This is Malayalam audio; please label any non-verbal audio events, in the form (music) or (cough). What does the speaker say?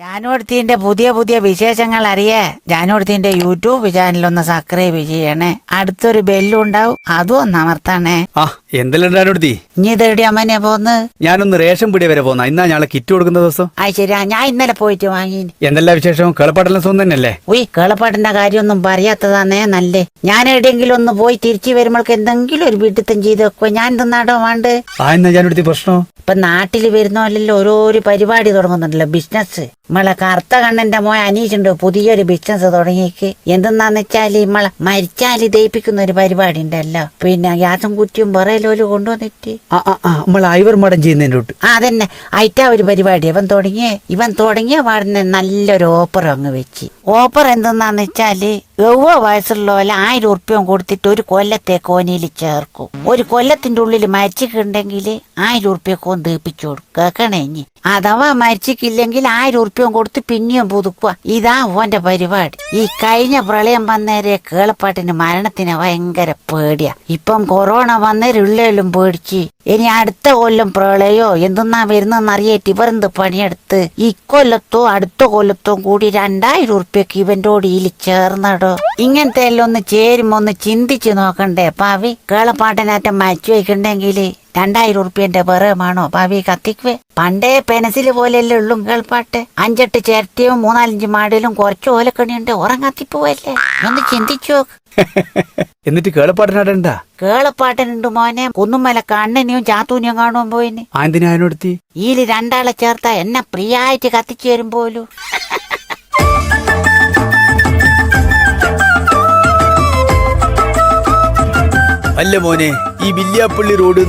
ജാനുവടുത്തിന്റെ പുതിയ പുതിയ വിശേഷങ്ങൾ അറിയേ. ജാനുവടുത്തിന്റെ യൂട്യൂബ് ചാനൽ ഒന്ന് സബ്സ്ക്രൈബ് ചെയ്യണേ. അടുത്തൊരു ബെല്ലും ഉണ്ടാവും. അതും ഒന്ന് അമർത്തണേ. ആ എന്തെല്ലാം ഇനി ഇതെവിടെ അമ്മനെ പോന്ന്. ഞാനൊന്ന് റേഷൻ പിടി വരെ പോന്ന. ഇന്നാ ഞാളെ കിറ്റ് കൊടുക്കുന്ന ദിവസം? ആ ശരിയാ. ഞാൻ ഇന്നലെ പോയിട്ട് വാങ്ങി എന്തെല്ലാം വിശേഷം? കളപ്പാടെല്ലാം സ്വന്തം തന്നെയല്ലേ? ഉയ് കേളപ്പാട്ടിന്റെ കാര്യമൊന്നും പറയാത്തതാന്നേ നല്ലേ. ഞാൻ എവിടെയെങ്കിലും ഒന്ന് പോയി തിരിച്ചു വരുമ്പോൾക്ക് എന്തെങ്കിലും ഒരു വീട്ടിത്തം ചെയ്ത് വെക്കുക ഞാൻ തിന്നാടോ വേണ്ട? ആ എന്നാ ഞാനെടുത്തി പ്രശ്നം? ഇപ്പൊ നാട്ടിൽ വരുന്നോല്ലല്ലോ ഓരോരോ പരിപാടി തുടങ്ങുന്നുണ്ടല്ലോ ബിസിനസ് നമ്മളെ കറുത്ത കണ്ണന്റെ മോൻ അനീഷുണ്ട് പുതിയൊരു ബിസിനസ് തുടങ്ങിയേക്ക്. എന്തെന്നാന്ന് വെച്ചാൽ നമ്മളെ മരിച്ചാൽ ദയിപ്പിക്കുന്ന ഒരു പരിപാടി ഉണ്ടല്ലോ പിന്നെ ഗ്യാസും കുറ്റിയും പറയലോൽ കൊണ്ടുവന്നിട്ട്. ആ ആ ഐവർ മടം അതന്നെ. അയറ്റാ ഒരു പരിപാടി. ഇവൻ തുടങ്ങിയേ ഇവൻ തുടങ്ങിയ പാടുന്ന നല്ലൊരു ഓപ്പർ അങ്ങ് വെച്ച്. ഓപ്പർ എന്തെന്നാന്ന് വെച്ചാൽ എവ്വോ വയസ്സുള്ളവരെ ആയിരം ഉറുപ്പ്യം കൊടുത്തിട്ട് ഒരു കൊല്ലത്തെ കോനിയിൽ ചേർക്കും. ഒരു കൊല്ലത്തിന്റെ ഉള്ളിൽ മരിച്ചിട്ടുണ്ടെങ്കിൽ ആയിരം ഉറുപ്പ്യക്കോൻ തീപ്പിച്ചു കൊടുക്കും. കേക്കണേ ഇനി? അഥവാ മരിച്ചിട്ടില്ലെങ്കിൽ ആയിരം ഉറുപ്പ്യം കൊടുത്ത് പിന്നെയും പുതുക്കുക ഇതാ ഓന്റെ പരിപാടി. ഈ കഴിഞ്ഞ പ്രളയം വന്നേരെ കേളപ്പാട്ടിന് മരണത്തിന് ഭയങ്കര പേടിയാ. ഇപ്പം കൊറോണ വന്നേരുള്ളേലും പേടിച്ച് ഇനി അടുത്ത കൊല്ലം പ്രളയോ എന്തെന്നാ വരുന്നെന്ന് അറിയേറ്റ് ഇവരെന്ത് പണിയെടുത്ത് ഇക്കൊല്ലത്തോ അടുത്ത കൊല്ലത്തോ കൂടി രണ്ടായിരം ഉറുപ്പ്യക്ക് ഇവന്റെ ഓടിയിൽ ചേർന്നടോ. ഇങ്ങനത്തെ എല്ലാം ഒന്ന് ചേരുമ്പോ ഒന്ന് ചിന്തിച്ചു നോക്കണ്ടേ പാവി. കേളപ്പാട്ടനാറ്റം മരിച്ചു വയ്ക്കണ്ടെങ്കിൽ രണ്ടായിരം ഉറുപ്പ്യന്റെ വെറുമാണോ പാവി കത്തിക്കുവേ. പണ്ടേ പെനസിൽ പോലെയല്ലേ ഉള്ളൂ കേൾപ്പാട്ട്. അഞ്ചെട്ട് ചേർത്തിയും മൂന്നാലഞ്ച് മാടിലും കുറച്ച് ഓലക്കണിയുണ്ട്. ഉറങ്ങത്തിപ്പോവല്ലേ? ഒന്ന് ചിന്തിച്ചു (laughs) എന്നിട്ട് കേളപ്പാട്ടിനാടണ്ടാ? കേളപ്പാട്ടനുണ്ട് മോനെ. കുന്നുമല കണ്ണനെയും ചാത്തൂനെയും കാണുവാൻ പോയിന് ആ എന്തിനാ അതിനോടുത്തി? ഈൽ രണ്ടാളെ ചേർത്ത എന്നെ പ്രിയായിട്ട് കത്തിച്ചു തരും അല്ല മോനെ ഈ വില്യാപ്പള്ളി റോഡ്